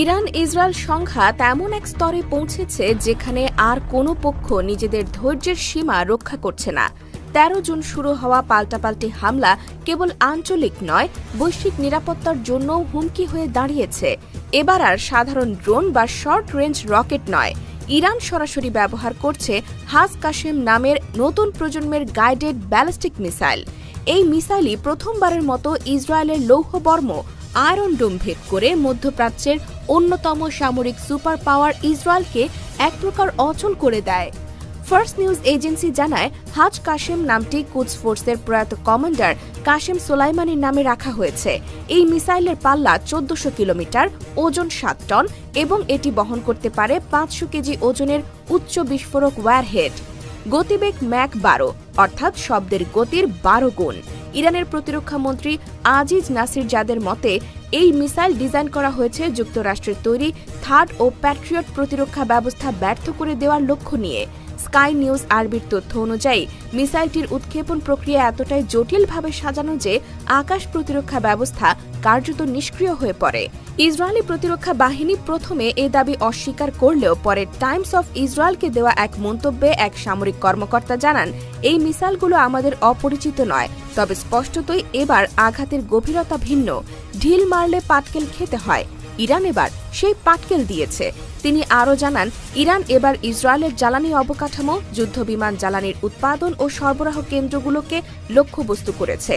Iran Israel সংঘাত এমন এক স্তরে পৌঁছেছে যেখানে আর কোনো পক্ষ নিজেদের ধৈর্যের সীমা রক্ষা করছে না। তেরো জুন শুরু হওয়া পাল্টাপাল্টি হামলা কেবল আঞ্চলিক নয়, বৈশ্বিক নিরাপত্তার জন্যও হুমকি হয়ে দাঁড়িয়েছে। এবার আর সাধারণ ড্রোন বা শর্ট রেঞ্জ রকেট নয়। ইরান সরাসরি ব্যবহার করছে হাজ কাশেম নামের নতুন প্রজন্মের গাইডেড ব্যালিস্টিক মিসাইল। এই মিসাইলই প্রথমবারের মতো ইসরায়েলের লৌহবর্ম আয়রন ডোম ভেদ করে মধ্যপ্রাচ্যের অন্যতম সামরিক সুপার পাওয়ার ইসরায়েলকে এক প্রকার অচল করে দেয়। ফার্স্ট নিউজ এজেন্সি জানায়, হাজ কাশেম নামটি কুচ ফোর্সের প্রয়াত কমান্ডার কাশেম সোলাইমানির নামে রাখা হয়েছে। এই মিসাইলের পাল্লা চোদ্দশো কিলোমিটার, ওজন সাত টন এবং এটি বহন করতে পারে পাঁচশো কেজি ওজনের উচ্চ বিস্ফোরক ওয়ারহেড। গতিবেগ ম্যাক বারো। অর্থাৎ শব্দের গতির বারো গুণ। ইরানের প্রতিরক্ষা মন্ত্রী আজিজ নাসির জাদের মতে, এই মিসাইল ডিজাইন করা হয়েছে যুক্তরাষ্ট্রের তৈরি থার্ড ও প্যাট্রিয়ট প্রতিরক্ষা ব্যবস্থা ব্যর্থ করে দেওয়ার লক্ষ্য নিয়ে। স্কাই নিউজ আরবির তথ্য অনুযায়ী, মিসাইলটির উৎক্ষেপণ প্রক্রিয়া এতটাই জটিলভাবে সাজানো যে, আকাশ প্রতিরক্ষা ব্যবস্থা কার্যত নিষ্ক্রিয় হয়ে পড়ে। ইসরায়েলি প্রতিরক্ষা বাহিনী প্রথমে এ দাবি অস্বীকার করলেও পরে টাইমস অফ ইসরায়েলকে দেওয়া এক মন্তব্যে এক সামরিক কর্মকর্তা জানান, এই মিসাইলগুলো আমাদের অপরিচিত নয়, তবে স্পষ্টতই এবার আঘাতের গভীরতা ভিন্ন। ঢিল মারলে পাটকেল খেতে হয়। ইরান এবার সেই পাটকেল দিয়েছে। তিনি আরও জানান, ইরান এবার ইসরায়েলের জ্বালানি অবকাঠামো, যুদ্ধবিমান জ্বালানির উৎপাদন ও সরবরাহ কেন্দ্রগুলোকে লক্ষ্যবস্তু করেছে।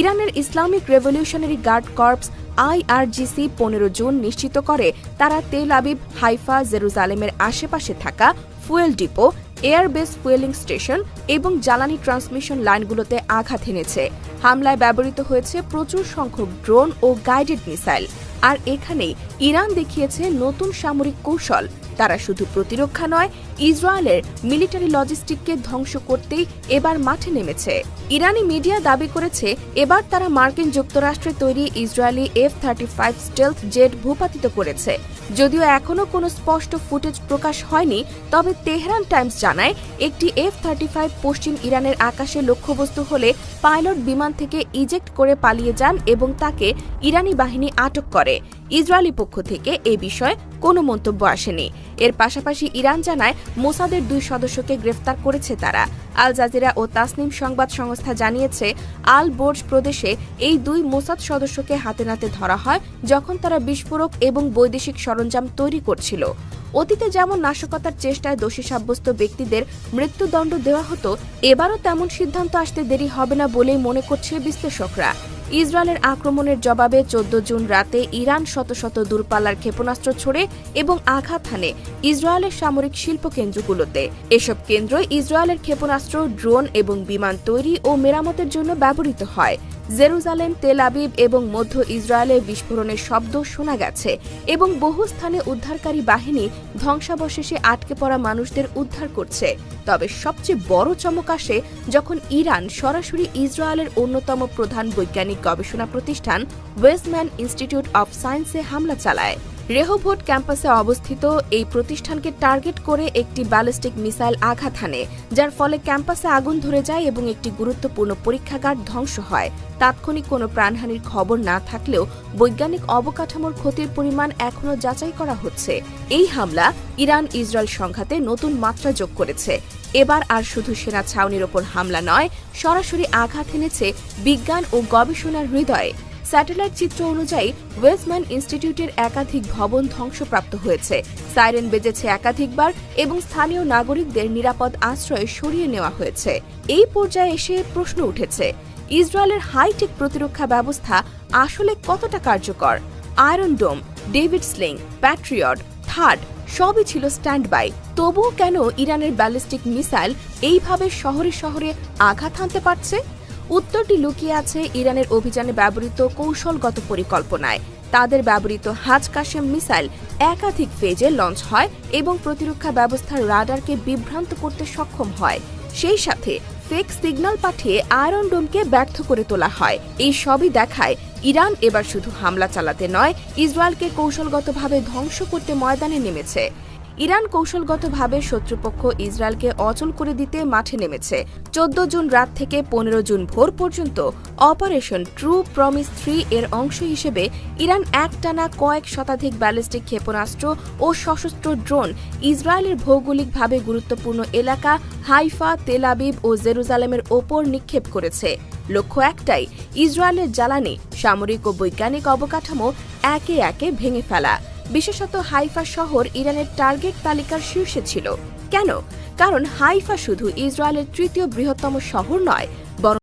ইরানের Islamic revolutionary guard corps IRGC পনেরো জুন নিশ্চিত করে, তারা তেল আবিব, হাইফা, জেরুজালেমের আশেপাশে থাকা fuel depot, airbase fuelling station এবং জ্বালানি ট্রান্সমিশন লাইনগুলোতে আঘাত এনেছে। হামলায় ব্যবহৃত হয়েছে প্রচুর সংখ্যক ড্রোন ও গাইডেড মিসাইল। আর এখানেই ইরান দেখিয়েছে নতুন সামরিক কৌশল। তারা শুধু প্রতিরক্ষা নয়, ইসরায়েলের মিলিটারি লজিস্টিককে ধ্বংস করতেই এবার মাঠে নেমেছে। ইরানি মিডিয়া দাবি করেছে, এবার তারা মার্কিন যুক্তরাষ্ট্রে তৈরি Israeli F thirty five stealth jet ভূপাতিত করেছে। যদিও এখনও কোনো স্পষ্ট ফুটেজ প্রকাশ হয়নি, তবে তেহরান টাইমস জানায়, একটি এফ থার্টি ফাইভ পশ্চিম ইরানের আকাশে লক্ষ্যবস্তু হলে পাইলট বিমান থেকে ইজেক্ট করে পালিয়ে যান এবং তাকে ইরানি বাহিনী আটক করে। ইসরায়েলি পক্ষ থেকে এ বিষয়ে কোনো মন্তব্য আসেনি। এর পাশাপাশি ইরান জানায় মোসাদের দুই সদস্যকে গ্রেফতার করেছে তারা। আল জাজিরা ও তাসনিম সংবাদ সংস্থা জানিয়েছে, আল বোর্জ প্রদেশে এই দুই মোসাদ সদস্যকে হাতে নাতে ধরা হয় যখন তারা বিস্ফোরক এবং বৈদেশিক সরঞ্জাম তৈরি করছিল। অতীতে যেমন নাশকতার চেষ্টায় দোষী সাব্যস্ত ব্যক্তিদের মৃত্যুদণ্ড দেওয়া হতো, এবারও তেমন সিদ্ধান্ত আসতে দেরি হবে না বলেই মনে করছে বিশ্লেষকরা। ইসরায়েলের আক্রমণের জবাবে চোদ্দ জুন রাতে ইরান শত শত দূরপাল্লার ক্ষেপণাস্ত্র ছড়ে এবং আঘাত হানে ইসরায়েলের সামরিক শিল্প কেন্দ্রগুলোতে এসব কেন্দ্র ইসরায়েলের ক্ষেপণাস্ত্র, ড্রোন এবং বিমান তৈরি ও মেরামতের জন্য ব্যবহৃত হয়। জেরুজালেম, তেল আবিব এবং মধ্য ইসরায়েলে বিস্ফোরণের শব্দ শোনা গেছে এবং বহু স্থানে উদ্ধারকারী বাহিনী ধ্বংসাবশেষে আটকে পড়া মানুষদের উদ্ধার করছে। তবে সবচেয়ে বড় চমক আসে যখন ইরান সরাসরি ইসরায়েলের অন্যতম প্রধান বৈজ্ঞানিক গবেষণা প্রতিষ্ঠান ওয়েস্টম্যান ইনস্টিটিউট অব সায়েন্সে হামলা চালায়। রেহোভোট ক্যাম্পাসে অবস্থিত এই প্রতিষ্ঠানকে টার্গেট করে একটি ব্যালিস্টিক মিসাইল আঘাত হানে, যার ফলে ক্যাম্পাসে আগুন ধরে যায় এবং একটি গুরুত্বপূর্ণ পরীক্ষাগার ধ্বংস হয়। তাৎক্ষণিক কোনো প্রাণহানির খবর না থাকলেও বৈজ্ঞানিক অবকাঠামোর ক্ষতির পরিমাণ এখনও যাচাই করা হচ্ছে। এই হামলা ইরান ইসরায়েল সংঘাতে নতুন মাত্রা যোগ করেছে। এবার আর শুধু সেনা ছাউনির ওপর হামলা নয়, সরাসরি আঘাত এনেছে বিজ্ঞান ও গবেষণার হৃদয়ে। স্যাটেলাইট চিত্র অনুযায়ী ওয়েস্টম্যান ইনস্টিটিউটের একাধিক ভবন ধ্বংসপ্রাপ্ত হয়েছে। সাইরেন বেজেছে একাধিকবার এবং স্থানীয় নাগরিকদের নিরাপদ আশ্রয়ে সরিয়ে নেওয়া হয়েছে। এই পর্যায়ে এসে প্রশ্ন উঠেছে, ইসরায়েলের হাইটেক প্রতিরক্ষা ব্যবস্থা আসলে কতটা কার্যকর? Iron Dome, David Sling, Patriot, THAAD, সবই ছিল স্ট্যান্ড বাই তবুও কেন ইরানের ব্যালিস্টিক মিসাইল এইভাবে শহরে শহরে আঘাত হানতে পারছে? উত্তরটি লুকিয়ে আছে ইরানের অভিযানে ব্যবহৃত কৌশলগত পরিকল্পনায়। তাদের ব্যবহৃত হাজ কাশেম মিসাইল একাধিক ফেজে লঞ্চ হয় এবং প্রতিরক্ষা ব্যবস্থার রাডারকে বিভ্রান্ত করতে সক্ষম হয়। সেই সাথে ফেক সিগন্যাল পাঠিয়ে আয়রন ডোমকে ব্যর্থ করে তোলা হয়। এই সবই দেখায় ইরান এবার শুধু হামলা চালাতে নয়, ইসরায়েলকে কৌশলগতভাবে ধ্বংস করতে ময়দানে নেমেছে। ইরান কৌশলগতভাবে শত্রুপক্ষ ইসরায়েলকে অচল করে দিতে মাঠে নেমেছে। চোদ্দ জুন রাত থেকে পনেরো জুন ভোর পর্যন্ত অপারেশন ট্রু প্রমিস থ্রি এর অংশ হিসেবে ইরান একটানা কয়েক শতাধিক ব্যালিস্টিক ক্ষেপণাস্ত্র ও সশস্ত্র ড্রোন ইসরায়েলের ভৌগোলিকভাবে গুরুত্বপূর্ণ এলাকা হাইফা তেলাবিব ও জেরুজালেমের ওপর নিক্ষেপ করেছে। লক্ষ্য একটাই, ইসরায়েলের জ্বালানি, সামরিক ও বৈজ্ঞানিক অবকাঠামো একে একে ভেঙে ফেলা। বিশেষত হাইফা শহর ইরানের টার্গেট তালিকার শীর্ষে ছিল। কেন? কারণ হাইফা শুধু ইসরায়েলের তৃতীয় বৃহত্তম শহর নয়